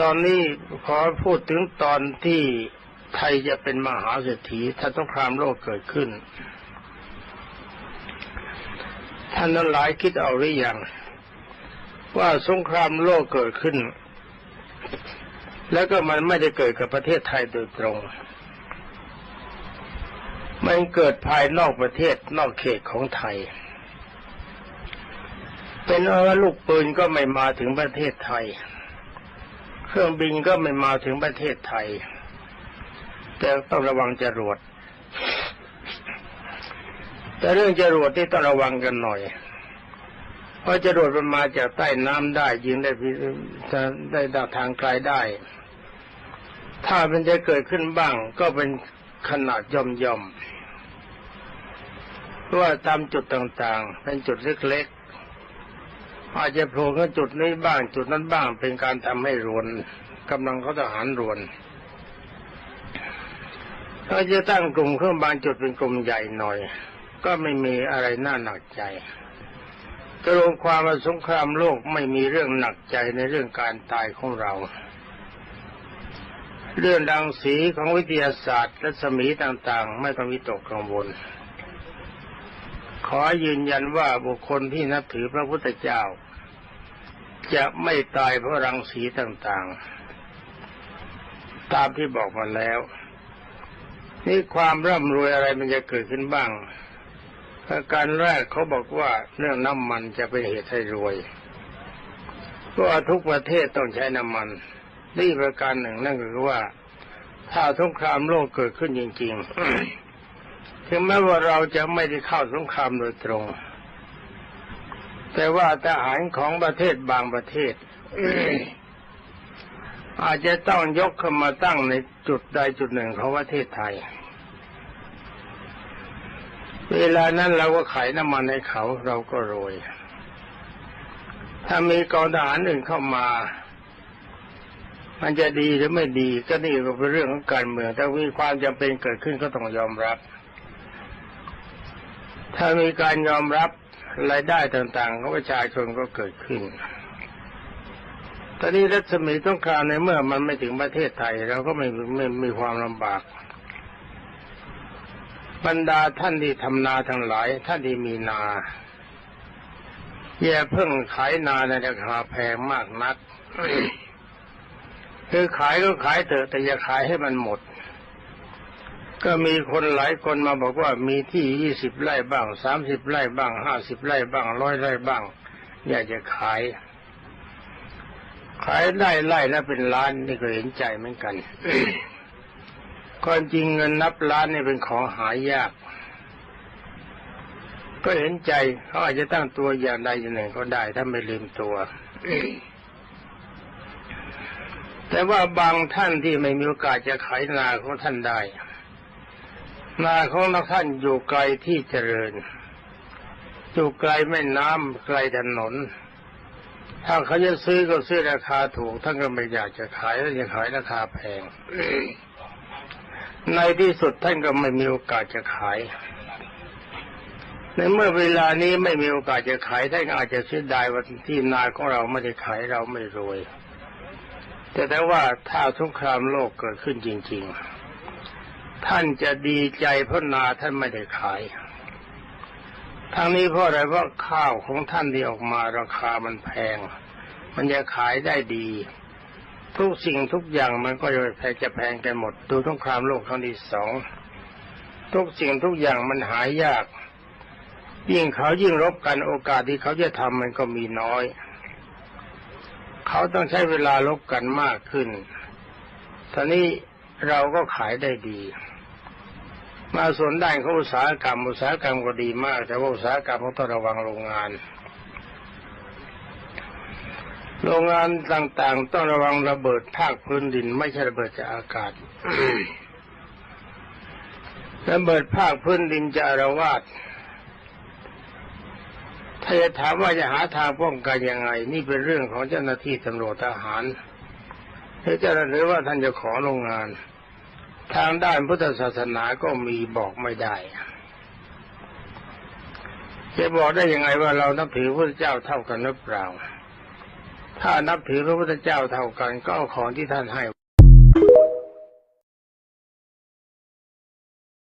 ตอนนี้ขอพูดถึงตอนที่ไทยจะเป็นมหาเศรษฐีถ้าต้องครามโลกเกิดขึ้น ท่านนั้นหลายคิดเอาหรือยังว่าสงครามโลกเกิดขึ้น แล้วก็มันไม่ได้เกิดกับประเทศไทยโดยตรง มันเกิดภายนอกประเทศนอกเขตของไทย เป็นว่าลูกปืนก็ไม่มาถึงประเทศไทย เครื่องบินก็ไม่มาถึงประเทศไทย แต่ต้องระวังจรวด แต่เรื่องจรวดที่ต้องระวังกันหน่อย เพราะจรวดมันมาจากใต้น้ำได้ยิงได้ได้ดาทางไกลได้ ถ้ามันจะเกิดขึ้นบ้าง ก็เป็นขนาดย่อมย่อมเพราะว่าตามจุดต่างๆ เป็นจุดเล็กๆ อาจจะโผล่ขึ้นจุดนี้บ้าง จุดนั้นบ้างเป็นการทำให้รวนกำลังเขาทหารรวนถ้าจะตั้งกลุ่มเครื่องบางจุดเป็นกลุ่มใหญ่หน่อย ก็ไม่มีอะไรน่าหนักใจกรวมความว่าสงครามโลกไม่มีเรื่องหนักใจในเรื่องการตายของเรา เรื่องดังสีของวิทยาศาสตร์และสมีต่างๆ ไม่ต้องวิตกกังวล ขอยืนยันว่าบุคคลที่นับถือพระพุทธเจ้า จะไม่ตายเพราะรังสีต่างๆ ตามที่บอกมาแล้ว นี่ความร่ำรวยอะไรมันจะเกิดขึ้นบ้างประการแรกเขาบอกว่าเรื่องน้ำมันจะเป็นเหตุให้รวยเพราะทุกประเทศต้องใช้น้ำมัน นี่ประการหนึ่งนั่นก็คือว่า ถ้าสงครามโลกเกิดขึ้นจริง ๆ ถึงแม้ว่าเราจะไม่ได้เข้าสงครามโดยตรง แต่ว่าทหารของประเทศบางประเทศอาจจะต้องยกขึ้นมาตั้งในจุดใดจุดหนึ่งของประเทศไทย เวลานั้นเราก็ขายน้ำมันให้เขาเราก็รวย ถ้ามีกองทหารอื่นเข้ามา มันจะดีหรือไม่ดีก็นี่ก็เป็นเรื่องของการเมือง ถ้ามีความจำเป็นเกิดขึ้นก็ต้องยอมรับ ถ้ามีการยอมรับรายได้ต่างๆของประชาชนก็เกิดขึ้น ตอนนี้รัศมีต้องการในเมื่อมันไม่ถึงประเทศไทยเราก็ไม่ไม่มีความลำบาก บรรดาท่านที่ทำนาทั้งหลาย ท่านที่มีนาอย่าเพิ่งขายนาในราคาแพงมากนัก คือขายก็ขายเถอะแต่อย่าขายให้มันหมด ก็มีคนหลายคนมาบอกว่ามีที่ยี่สิบไร่บ้างสามสิบไร่บ้างห้าสิบไร่บ้างร้อยไร่บ้าง อยากจะขาย ขายไร่ไร่แล้วเป็นล้านนี่ก็เห็นใจเหมือนกันความจริงเงินนับล้านนี่เป็นของหายาก ก็เห็นใจเขาอาจจะตั้งตัวอย่างใดอย่างหนึ่งก็ได้ถ้าไม่ลืมตัวแต่ว่าบางท่านที่ไม่มีโอกาสจะขายนาของท่านได้ นาของนักท่านอยู่ไกลที่เจริญ อยู่ไกลแม่น้ำไกลถนน ถ้าเขาจะซื้อก็ซื้อราคาถูกท่านก็ไม่อยากจะขายแล้วจะขายราคาแพง ในที่สุดท่านก็ไม่มีโอกาสจะขาย ในเมื่อเวลานี้ไม่มีโอกาสจะขายท่านอาจจะเสียดายว่าที่นาของเราไม่ได้ขายเราไม่รวย แต่แต่ว่าถ้าสงครามโลกเกิดขึ้นจริง ๆ ท่านจะดีใจเพราะนาท่านไม่ได้ขายทั้งนี้เพราะอะไรเพราะข้าวของท่านที่ออกมาราคามันแพง มันจะขายได้ดี ทุกสิ่งทุกอย่างมันก็จะแพงจะแพงกันหมด ดูสงครามโลกครั้งที่สองทุกสิ่งทุกอย่างมันหายยาก ยิ่งเขายิ่งรบกันโอกาสที่เขาจะทำมันก็มีน้อย เขาต้องใช้เวลาลบกันมากขึ้นตอนนี้ เราก็ขายได้ดี มาส่วนด้านของอุตสาหกรรม อุตสาหกรรมก็ดีมาก แต่ว่าอุตสาหกรรมต้องระวังโรงงาน โรงงานต่างๆ ต้องระวังระเบิดภาคพื้นดิน ไม่ใช่ระเบิดจากอากาศระเบิดภาคพื้นดินจะอารวาสถ้าจะถามว่าจะหาทางป้องกันยังไง นี่เป็นเรื่องของเจ้าหน้าที่ตำรวจทหาร หรือจะหรือว่าท่านจะขอโรงงาน ทางด้านพุทธศาสนาก็มีบอกไม่ได้จะบอกได้ยังไงว่าเรานับถือพระเจ้าเท่ากันหรือเปล่า ถ้านับถือพระพุทธเจ้าเท่ากันก็เอาของที่ท่านให้